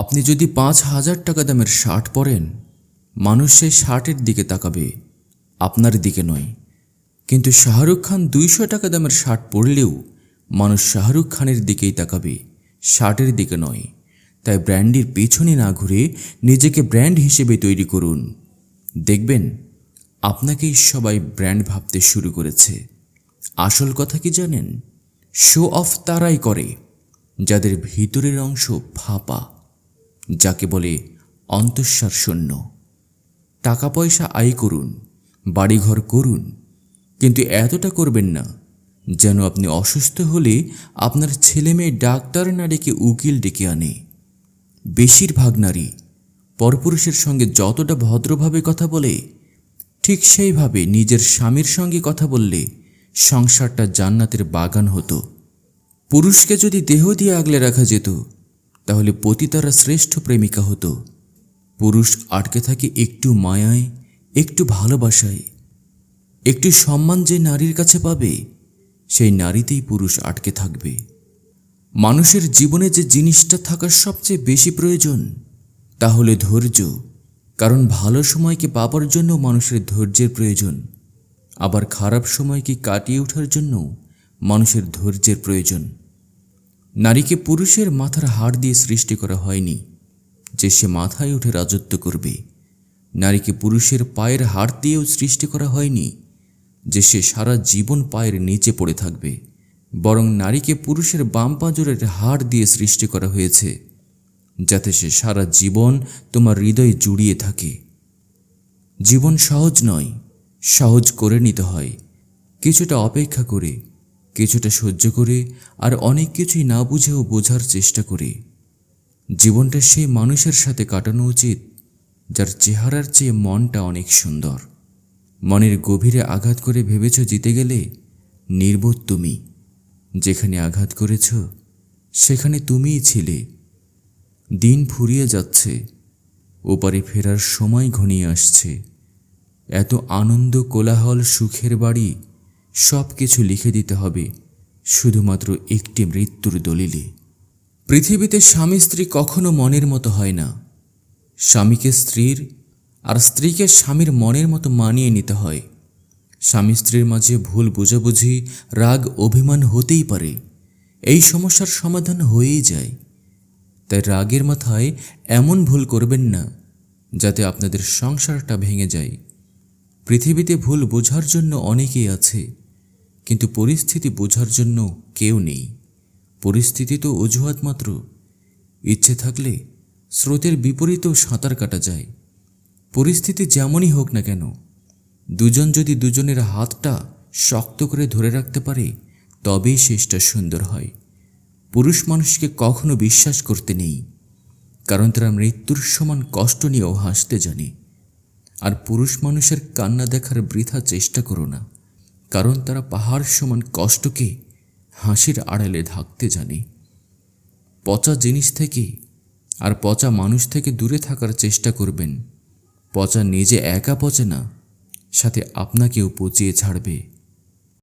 আপনি যদি পাঁচ হাজার টাকা দামের শার্ট পরেন, মানুষ সেই শার্টের দিকে তাকাবে, আপনার দিকে নয়। কিন্তু শাহরুখ খান দুইশো টাকা দামের শার্ট পরলেও মানুষ শাহরুখ খানের দিকেই তাকাবে, শার্টের দিকে নয়। তাই ব্র্যান্ডের পেছনে না ঘুরে নিজেকে ব্র্যান্ড হিসেবে তৈরি করুন। দেখবেন, আপনাকেই সবাই ব্র্যান্ড ভাবতে শুরু করেছে। আসল কথা কি জানেন? শো অফ তারাই করে, যাদের ভিতরের অংশ ফাঁপা। যাকে বলে অন্তঃসার শূন্য। টাকা পয়সা আয় করুন, বাড়িঘর করুন, কিন্তু এতটা করবেন না যেন আপনি অসুস্থ হলে আপনার ছেলে মেয়ে ডাক্তার না ডেকে উকিল ডেকে আনে। বেশিরভাগ নারী পরপুরুষের সঙ্গে যতটা ভদ্রভাবে কথা বলে, ঠিক সেইভাবে নিজের স্বামীর সঙ্গে কথা বললে সংসারটা জান্নাতের বাগান হতো। পুরুষকে যদি দেহ দিয়ে আগলে রাখা যেত তাহলে পতিতারা শ্রেষ্ঠ প্রেমিকা হতো। পুরুষ আটকে থাকে একটু মায়ায়, একটু ভালোবাসায়। একটু সম্মান যে নারীর কাছে পাবে, সেই নারীতেই পুরুষ আটকে থাকবে। মানুষের জীবনে যে জিনিসটা থাকার সবচেয়ে বেশি প্রয়োজন তা হলে ধৈর্য, কারণ ভালো সময়কে পাবার জন্য মানুষের ধৈর্যের প্রয়োজন। আবার খারাপ সময়কে কাটিয়ে ওঠার জন্য মানুষের ধৈর্যের প্রয়োজন। নারীকে পুরুষের মাথার হাড় দিয়ে সৃষ্টি করা হয়নি, যে সে মাথায় উঠে রাজত্ব করবে। নারীকে পুরুষের পায়ের হাড় দিয়েও সৃষ্টি করা হয়নি, যে সে সারা জীবন পায়ের নিচে পড়ে থাকবে। বরং নারীকে পুরুষের বাম পাঁজরের হাড় দিয়ে সৃষ্টি করা হয়েছে, যাতে সে সারা জীবন তোমার হৃদয়ে জুড়িয়ে থাকে। জীবন সহজ নয়, সহজ করে নিতে হয়, কিছুটা অপেক্ষা করে। কিছুটা সহ্য করে আর অনেক কিছুই না বুঝেও বোঝার চেষ্টা করে। জীবনটা সেই মানুষের সাথে কাটানো উচিত, যার চেহারার চেয়ে মনটা অনেক সুন্দর। মনের গভীরে আঘাত করে ভেবেছ জিতে গেলে? নির্বোধ তুমি। যেখানে আঘাত করেছ, সেখানে তুমিই ছিলে। দিন ফুরিয়ে যাচ্ছে, ওপারে ফেরার সময় ঘনিয়ে আসছে। এত আনন্দ, কোলাহল, সুখের বাড়ি সব কিছু লিখে দিতে হবে, শুধুমাত্র একটি মৃত্যুর দলিলে পৃথিবীতে স্বামী স্ত্রী কখনো মনের মতো হয় না। স্বামীকে স্ত্রীর আর স্ত্রীকে স্বামীর মনের মতো মানিয়ে নিতে হয়। স্বামী স্ত্রীর মাঝে ভুল বোঝাবুঝি, রাগ, অভিমান হতেই পারে। এই সমস্যার সমাধান হয়েই যায়। তাই রাগের মাথায় এমন ভুল করবেন না, যাতে আপনাদের সংসারটা ভেঙে যায়। পৃথিবীতে ভুল বোঝার জন্য অনেকেই আছে। কিন্তু পরিস্থিতি বোঝার জন্য কেউ নেই। পরিস্থিতি তো অজুহাত মাত্র। ইচ্ছে থাকলে স্রোতের বিপরীতেও সাঁতার কাটা যায়। পরিস্থিতি যেমনই হোক না কেন, দুজন যদি দুজনের হাতটা শক্ত করে ধরে রাখতে পারে, তবেই শেষটা সুন্দর হয়। পুরুষ মানুষকে কখনো বিশ্বাস করতে নেই, কারণ তারা মৃত্যুর সমান কষ্ট নিয়েও হাসতে জানে। আর পুরুষ মানুষের কান্না দেখার বৃথা চেষ্টা করো না। কারণ তারা পাহাড় সমান কষ্টকে হাসির আড়ালে ঢাকতে জানে। পচা জিনিস থেকে আর পচা মানুষ থেকে দূরে থাকার চেষ্টা করবেন। পচা নিজে একা পচে না, সাথে আপনাকেও পচিয়ে ছাড়বে।